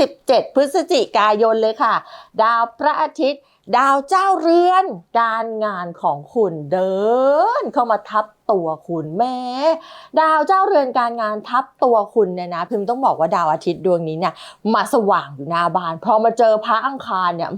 17 พฤศจิกายนเลยค่ะ ดาวพระอาทิตย์ ดาวเจ้าเรือน การงานของคุณเดิน เข้ามาทับตัวคุณแม่ดาวเจ้าเรือนการงานทับตัวคุณเนี่ยนะ พิมพ์ต้องบอกว่าดาวอาทิตย์ดวงนี้เนี่ยมาสว่างอยู่หน้าบ้านพอมาเจอพระอังคารเนี่ย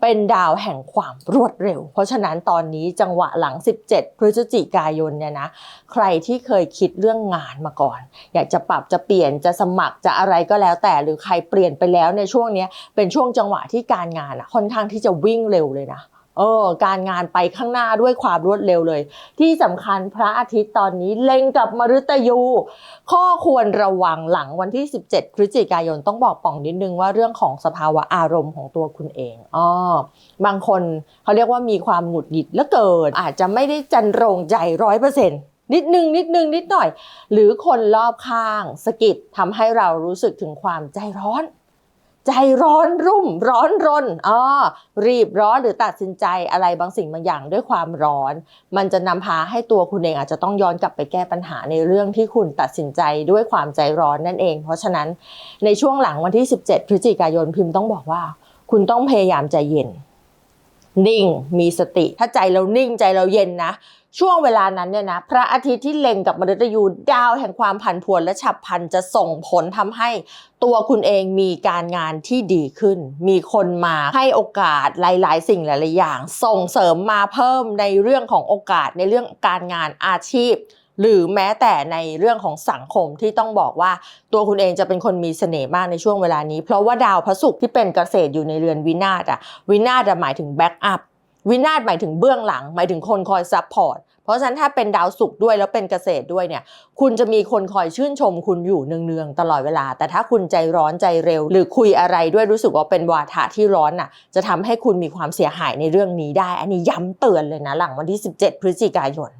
เป็นดาวแห่งความรวดเร็ว เพราะฉะนั้นตอนนี้จังหวะหลัง 17 พฤศจิกายนเนี่ยนะใครที่เคยคิดเรื่องงานมาก่อน อยากจะปรับจะเปลี่ยนจะสมัครจะอะไรก็แล้วแต่หรือใครเปลี่ยนไปแล้วในช่วงนี้เป็นช่วงจังหวะที่การงานอะค่อนข้างที่จะวิ่งเร็วเลยนะเออการงานไปข้างหน้าด้วยความรวดเร็วเลย ที่สำคัญพระอาทิตย์ตอนนี้เล็งกับมฤตยู ข้อควรระวังหลังวันที่ 17 พฤศจิกายนต้องบอกป่องนิดนึงว่าเรื่องของสภาวะอารมณ์ของตัวคุณเองอ้อบางคนเขาเรียกว่ามีความหงุดหงิดเหลือเกินอาจจะไม่ได้จันโรงใจร้อยเปอร์เซ็นต์นิดนึงนิดนึงนิดหน่อย หรือคนรอบข้างสะกิดทำให้เรารู้สึกถึงความใจร้อน ใจร้อนรุ่มร้อนรนอ๋อรีบร้อนหรือตัดสินใจอะไรบางสิ่งบางอย่างด้วยความร้อน มันจะนำพาให้ตัวคุณเองอาจจะต้องย้อนกลับไปแก้ปัญหาในเรื่องที่คุณตัดสินใจด้วยความใจร้อนนั่นเอง เพราะฉะนั้นในช่วงหลังวันที่ 17 พฤศจิกายนพิมพ์ต้องบอกว่า คุณต้องพยายามใจเย็น นิ่งมีสติ ถ้าใจเรานิ่งใจเราเย็นนะ ช่วงเวลานั้นเนี่ยนะ พระอาทิตย์ที่เล็งกับมฤตยูดาวแห่งความผันผวนและฉับพลันจะส่งผลทำให้ตัวคุณเองมีการงานที่ดีขึ้น มีคนมาให้โอกาสหลาย ๆ สิ่งหลาย ๆ อย่าง ส่งเสริมมาเพิ่มในเรื่องของโอกาสในเรื่องการงานอาชีพ หรือแม้แต่ในเรื่องของสังคมที่ต้องบอกว่าตัวคุณเองจะเป็นคนมีเสน่ห์มากในช่วงเวลานี้ เพราะว่าดาวพระศุกร์ที่เป็นเกษตรอยู่ในเรือนวินาศอะวินาศอะหมายถึงแบ็กอัพวินาศหมายถึงเบื้องหลัง หมายถึงคนคอยซัพพอร์ตเพราะฉะนั้นถ้าเป็นดาวศุกร์ด้วยแล้วเป็นเกษตรด้วยเนี่ย คุณจะมีคนคอยชื่นชมคุณอยู่เนืองๆตลอดเวลา แต่ถ้าคุณใจร้อนใจเร็ว หรือคุยอะไรด้วยรู้สึกว่าเป็นวาทะที่ร้อนน่ะ จะทำให้คุณมีความเสียหายในเรื่องนี้ได้ อันนี้ย้ำเตือนเลยนะหลังวันที่ 17 พฤศจิกายน